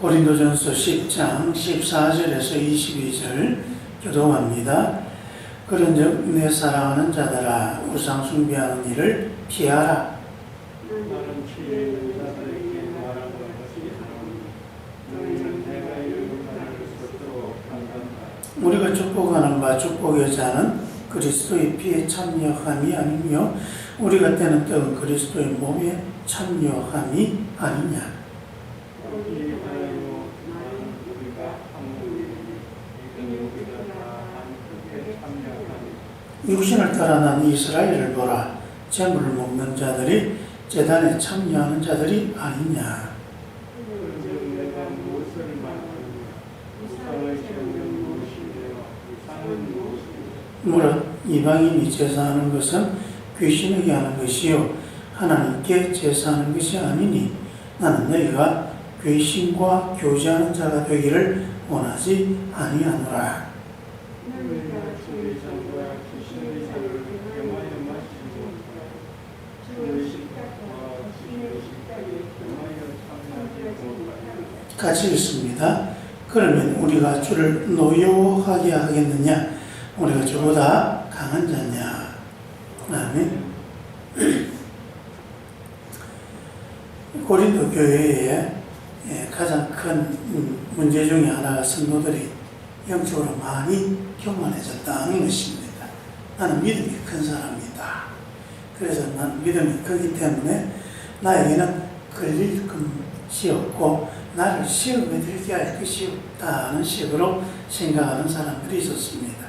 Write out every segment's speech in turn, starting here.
고린도전서 10장 14절에서 22절 교동합니다. 그런즉 내 사랑하는 자들아 우상 숭배하는 일을 피하라. 우리가 축복하는 바 축복의 자는 그리스도의 피에 참여함이 아니며 우리가 떼는 떡은 그리스도의 몸에 참여함이 아니냐. 어찌 하여 나는 우리가 한국이니 이는 우리가 다한 그에 참여하니 육신을 따라 난 이스라엘을 보라. 재물을 먹는 자들이 재단에 참여하는 자들이 아니냐. 무릇 이방인이 제사하는 것은 귀신에게 하는 것이요 하나님께 제사하는 것이 아니니 나는 너희가 귀신과 교제하는 자가 되기를 원하지 아니하노라. 너희가 주의 장과 귀신의 살을 겸하여 마시고 주의 식탁과 주의 식탁에 겸하여 참여하지 같이 읽습니다. 그러면 우리가 주를 노여워하게 하겠느냐? 우리가 주보다 강한 자냐? 아멘. 고린도 교회에 예, 가장 큰 음, 문제 중에 하나가 성도들이 영적으로 많이 교만해졌다는 것입니다. 나는 믿음이 큰 사람이다. 그래서 난 믿음이 크기 때문에 나에게는 걸릴 것이 없고 나를 시험에 들게 할 것이 없다는 식으로 생각하는 사람들이 있었습니다.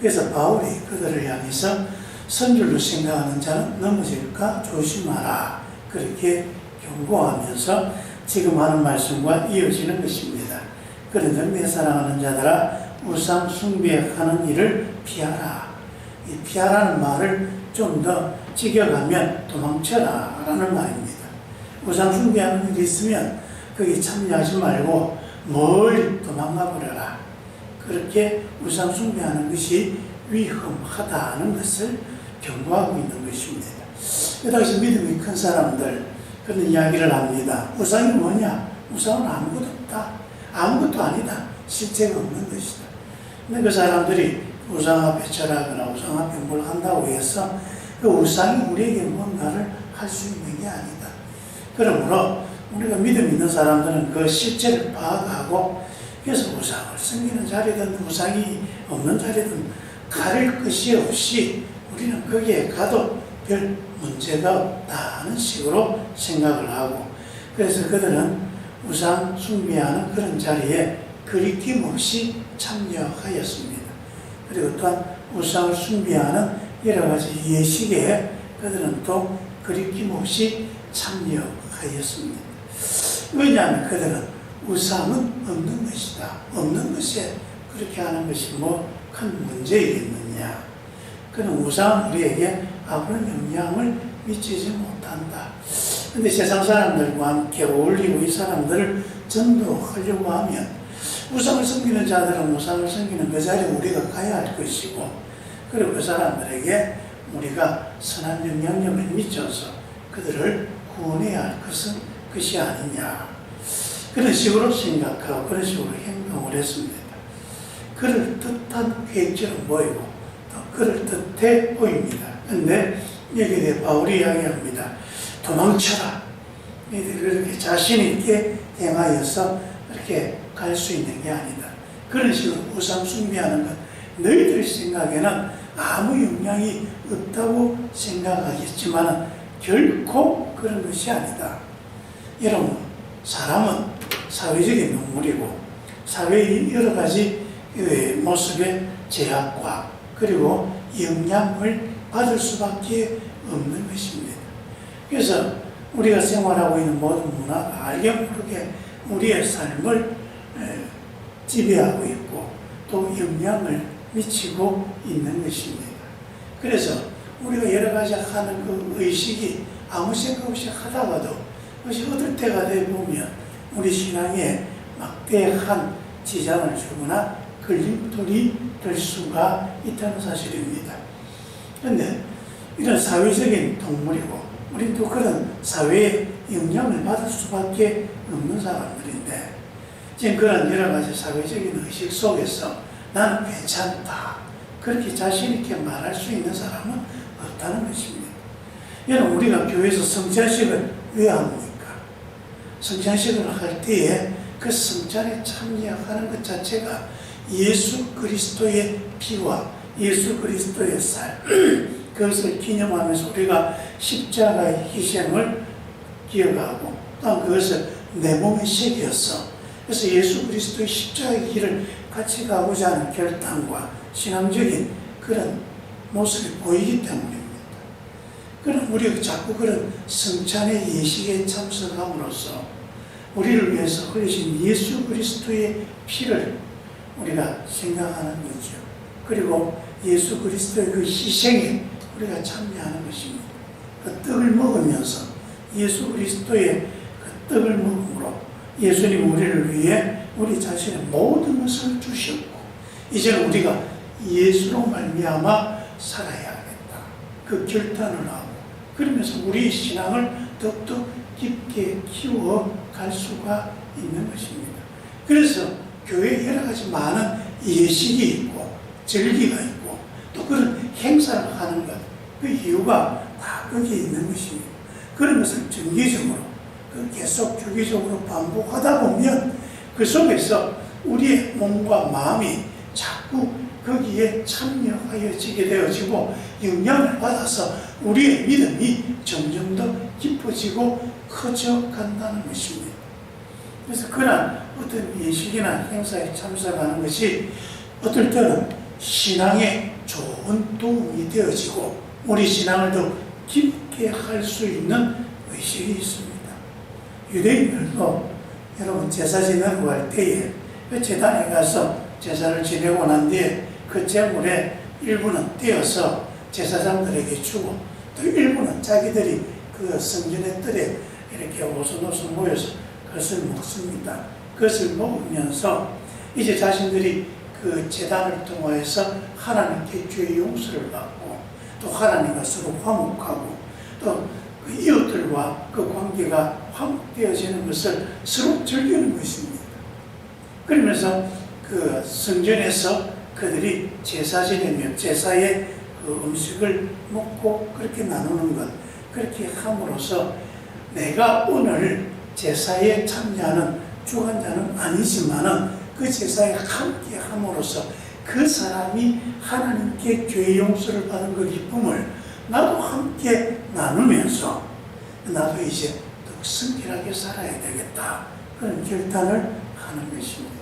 그래서 바울이 그들을 향해서 선줄로 생각하는 자는 넘어질까 조심하라. 그렇게 경고하면서 지금 하는 말씀과 이어지는 것입니다. 그런데 내 사랑하는 자들아 우상 숭배하는 일을 피하라. 이 피하라는 말을 좀 더 직역하면 도망쳐라 라는 말입니다. 우상 숭배하는 일이 있으면 거기 참여하지 말고 멀리 도망가 버려라. 그렇게 우상 숭배하는 것이 위험하다는 것을 경고하고 있는 것입니다. 그 당시 믿음이 큰 사람들 그런 이야기를 합니다. 우상이 뭐냐? 우상은 아무것도 없다. 아무것도 아니다. 실체가 없는 것이다. 그 사람들이 우상 앞에 절하거나 우상 앞에 뭘 한다고 해서 그 우상이 우리에게 뭔가를 할 수 있는 게 아니다. 그러므로 우리가 믿음 있는 사람들은 그 실체를 파악하고 그래서 우상을 섬기는 자리든 우상이 없는 자리든 가릴 것이 없이 우리는 거기에 가도 별 문제가 없다는 식으로 생각을 하고 그래서 그들은 우상 숭배하는 그런 자리에 그리 낌 없이 참여하였습니다. 그리고 또한 우상을 숭배하는 여러 가지 예식에 그들은 또 그리 낌 없이 참여 하였습니다. 왜냐하면 그들은 우상은 없는 것이다. 없는 것에 그렇게 하는 것이 뭐 큰 문제이겠느냐. 그는 우상은 우리에게 아무런 영향을 미치지 못한다. 근데 세상 사람들과 함께 어울리고 이 사람들을 전도하려고 하면 우상을 섬기는 자들은 우상을 섬기는 그 자리에 우리가 가야 할 것이고 그리고 그 사람들에게 우리가 선한 영향력을 미쳐서 그들을 구원해야 할 것은 것이 아니냐. 그런 식으로 생각하고 그런 식으로 행동을 했습니다. 그럴 듯한 계획처럼 보이고 또 그럴 듯해 보입니다. 근데 여기에 바울이 이야기합니다. 도망쳐라. 그렇게 자신 있게 행하여서 이렇게 갈 수 있는 게 아니다. 그런 식으로 우상 숭배하는 것, 너희들 생각에는 아무 영향이 없다고 생각하겠지만 결코 그런 것이 아니다. 여러분, 사람은 사회적인 동물이고 사회의 여러 가지 그 모습의 제약과 그리고 영향을 받을 수밖에 없는 것입니다. 그래서 우리가 생활하고 있는 모든 문화가 알게 모르게 우리의 삶을 지배하고 있고 또 영향을 미치고 있는 것입니다. 그래서 우리가 여러 가지 하는 그 의식이 아무 생각 없이 하다가도 그것이 어떨 때가 돼 보면 우리 신앙에 막대한 지장을 주거나 걸림돌이 될 수가 있다는 사실입니다. 그런데 이런 사회적인 동물이고 우리 또 그런 사회의 영향을 받을 수밖에 없는 사람들인데 지금 그런 여러 가지 사회적인 의식 속에서 나는 괜찮다. 그렇게 자신 있게 말할 수 있는 사람은 없다는 것입니다. 여러분, 우리가 교회에서 성찬식을 왜 합니까? 성찬식을 할 때에 그 성찬에 참여하는 것 자체가 예수 그리스도의 피와 예수 그리스도의 살, 그것을 기념하면서 우리가 십자가의 희생을 기억하고 또 그것을 내 몸에 새겼어. 그래서 예수 그리스도의 십자가의 길을 같이 가고자 하는 결단과 신앙적인 그런 모습이 보이기 때문입니다. 그럼 우리가 자꾸 그런 성찬의 예식에 참석함으로써 우리를 위해서 흘리신 예수 그리스도의 피를 우리가 생각하는 거죠. 그리고 예수 그리스도의 그 희생에 우리가 참여하는 것입니다. 그 떡을 먹으면서 예수 그리스도의 그 떡을 먹음으로 예수님 우리를 위해 우리 자신의 모든 것을 주셨고 이제는 우리가 예수로 말미암아 살아야겠다. 그 결단을 하고 그러면서 우리 신앙을 더욱더 깊게 키워 갈 수가 있는 것입니다. 그래서 교회에 여러 가지 많은 예식이 있고 절기가 있고 또 그런 행사를 하는 것 그 이유가 다 거기에 있는 것입니다. 그런 것을 정기적으로 그 계속 주기적으로 반복하다 보면 그 속에서 우리의 몸과 마음이 자꾸 거기에 참여하여지게 되어지고 영향을 받아서 우리의 믿음이 점점 더 깊어지고 커져 간다는 것입니다. 그래서 그런 어떤 예식이나 행사에 참석하는 것이 어떨 때는 신앙에 좋은 도움이 되어지고 우리 신앙을 더 깊게 할 수 있는 의식이 있습니다. 유대인들도 여러분 제사 지내고 할 때에 그 제단에 가서 제사를 지내고 난 뒤에 그 재물의 일부는 떼어서 제사장들에게 주고 또 일부는 자기들이 그 성전의 뜰에 이렇게 오순오순 모여서 그것을 먹습니다. 그것을 먹으면서 이제 자신들이 그 재단을 통하여서 하나님께 죄의 용서를 받고 또 하나님과 서로 화목하고 또 그 이웃들과 그 관계가 화목되어지는 것을 서로 즐기는 것입니다. 그러면서 그 성전에서 그들이 제사 지내며 제사의 그 음식을 먹고 그렇게 나누는 것, 그렇게 함으로써 내가 오늘 제사에 참여하는 주관자는 아니지만은 그 제사에 함께 함으로써 그 사람이 하나님께 죄 용서를 받은 그 기쁨을 나도 함께 나누면서 나도 이제 더 성실하게 살아야 되겠다. 그런 결단을 하는 것입니다.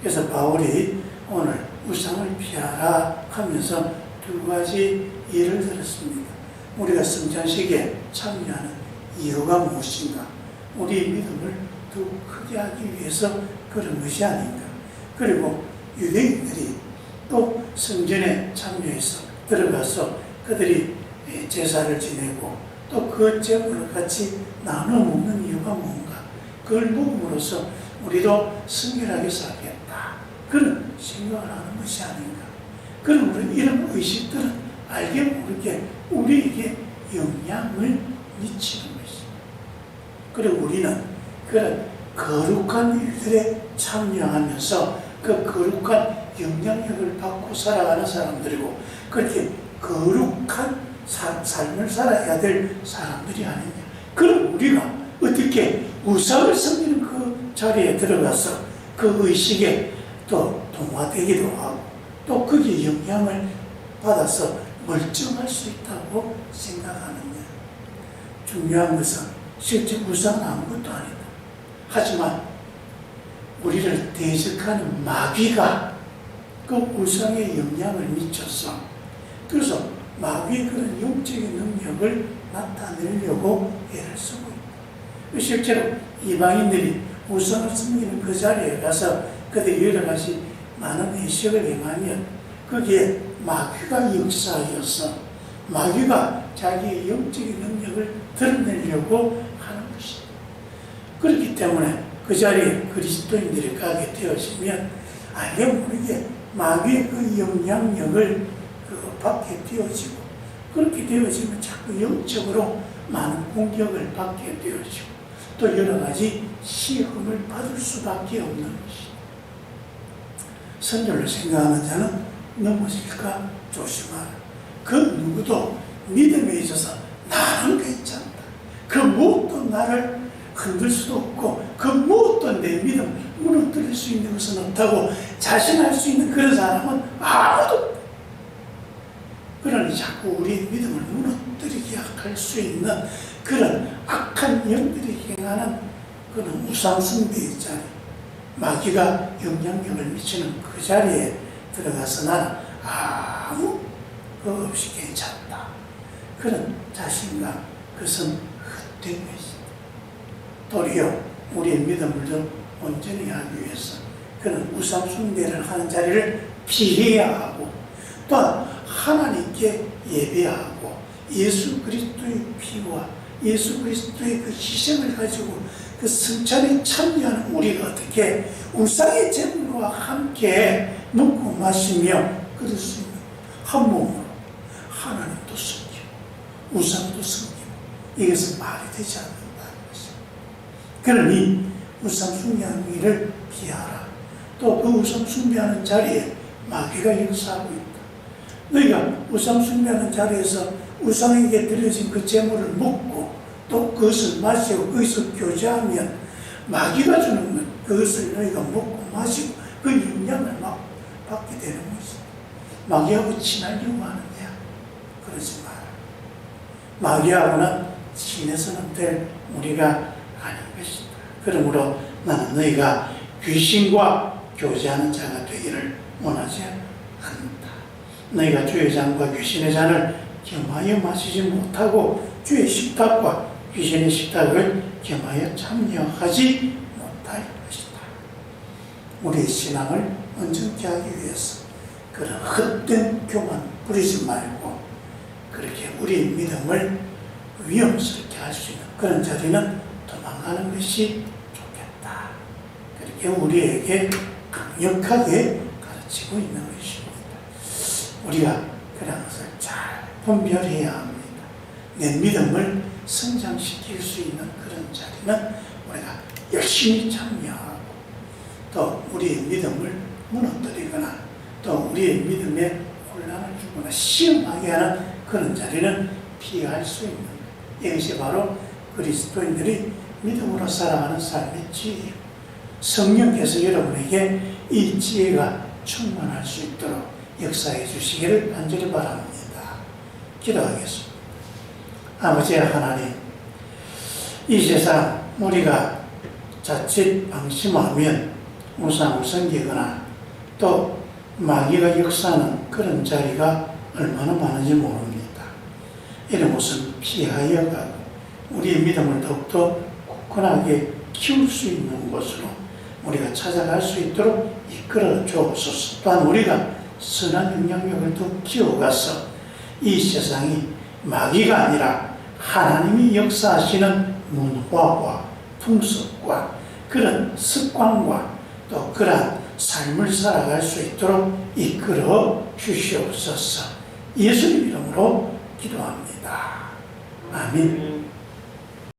그래서 바울이 오늘 우상을 피하라 하면서 두 가지 예를 들었습니다. 우리가 성찬식에 참여하는 이유가 무엇인가? 우리의 믿음을 더욱 크게 하기 위해서 그런 것이 아닌가? 그리고 유대인들이 또 성전에 참여해서 들어가서 그들이 제사를 지내고 또그 제물을 같이 나눠 먹는 이유가 뭔가? 그걸 먹음으로써 우리도 성결하게 살겠다. 그런 생각을 하는 것이 아닌가. 그러므로 이런 의식들은 알게 모르게 우리에게 영향을 미치는 것입니다. 그리고 우리는 그런 거룩한 일들에 참여하면서 그 거룩한 영향력을 받고 살아가는 사람들이고 그렇게 거룩한 사, 삶을 살아야 될 사람들이 아니냐. 그럼 우리가 어떻게 우상을 섬기는 그 자리에 들어가서 그 의식에 또 동화되기도 하고 또 거기에 영향을 받아서 멀쩡할 수 있다고 생각하느냐. 중요한 것은 실제 우상은 아무것도 아니다. 하지만 우리를 대적하는 마귀가 그 우상에 영향을 미쳐서 그래서 마귀의 그런 영적인 능력을 나타내려고 애를 쓰고 있다. 실제로 이방인들이 우상을 섬기는 그 자리에 가서 그들이 여러 가지 많은 의식을 행하면 거기에 마귀가 역사하여서 마귀가 자기의 영적인 능력을 드러내려고 하는 것이다. 그렇기 때문에 그 자리에 그리스도인들이 가게 되어지면 알게 모르게 마귀의 그 영향력을 그 받게 되어지고 그렇게 되어지면 자꾸 영적으로 많은 공격을 받게 되어지고 또 여러 가지 시험을 받을 수밖에 없는 것이다. 선절로 생각하는 자는 넘어질까 조심하라. 그 누구도 믿음에 있어서 나는 괜찮다. 그 무엇도 나를 흔들 수도 없고 그 무엇도 내 믿음 무너뜨릴 수 있는 것은 없다고 자신할 수 있는 그런 사람은 아무도. 그러니 자꾸 우리의 믿음을 무너뜨리게 할 수 있는 그런 악한 영들이 행하는 그런 우상숭배의 자리 마귀가 영향력을 미치는 그 자리에 들어가서 나는 아무 거 없이 괜찮다. 그런 자신감, 그것은 헛된 것이다. 도리어 우리의 믿음을 더 온전히 하기 위해서 그런 우상숭배를 하는 자리를 피해야 하고 또한 하나님께 예배하고 예수 그리스도의 피와 예수 그리스도의 그 희생을 가지고 그 승천에 참여하는 우리가 어떻게 우상의 제물과 함께 먹고 마시며 그럴 수 있는 한 몸으로 하나님도 섬기고 우상도 섬기고 이것은 말이 되지 않는다는 것입니다. 그러니 우상 숭배하는 일을 피하라. 또 그 우상 숭배하는 자리에 마귀가 역사하고 너희가 우상 숭배하는 자리에서 우상에게 드려진 그 재물을 먹고 또 그것을 마시고 거기서 교제하면 마귀가 주는 것 그것을 너희가 먹고 마시고 그 영향을 막 받게 되는 것이다. 마귀하고 친하려고 하느냐? 그러지 마라. 마귀하고는 친해서는 될 우리가 아닌 것이다. 그러므로 나는 너희가 귀신과 교제하는 자가 되기를 원하지 않는다. 너희가 주의 잔과 귀신의 잔을 겸하여 마시지 못하고 주의 식탁과 귀신의 식탁을 겸하여 참여하지 못할 것이다. 우리의 신앙을 온전케 하기 위해서 그런 헛된 교만 부리지 말고 그렇게 우리의 믿음을 위험스럽게 할 수 있는 그런 자리는 도망가는 것이 좋겠다. 그렇게 우리에게 강력하게 가르치고 있는. 우리가 그런 것을 잘 분별해야 합니다. 내 믿음을 성장시킬 수 있는 그런 자리는 우리가 열심히 참여하고 또 우리의 믿음을 무너뜨리거나 또 우리의 믿음에 혼란을 주거나 시험하게 하는 그런 자리는 피할 수 있는 것. 이것이 바로 그리스도인들이 믿음으로 살아가는 삶의 지혜예요. 성령께서 여러분에게 이 지혜가 충만할 수 있도록 역사해 주시기를 간절히 바랍니다. 기도하겠습니다. 아버지 하나님, 이 세상 우리가 자칫 방심하면 우상을 섬기거나 또 마귀가 역사하는 그런 자리가 얼마나 많은지 모릅니다. 이런 것을 피하여 가고 우리의 믿음을 더욱더 굳건하게 키울 수 있는 곳으로 우리가 찾아갈 수 있도록 이끌어 주옵소서. 또한 우리가 선한 영향력을 더 키워가서 이 세상이 마귀가 아니라 하나님이 역사하시는 문화와 풍습과 그런 습관과 또 그러한 삶을 살아갈 수 있도록 이끌어 주시옵소서. 예수님 이름으로 기도합니다. 아멘.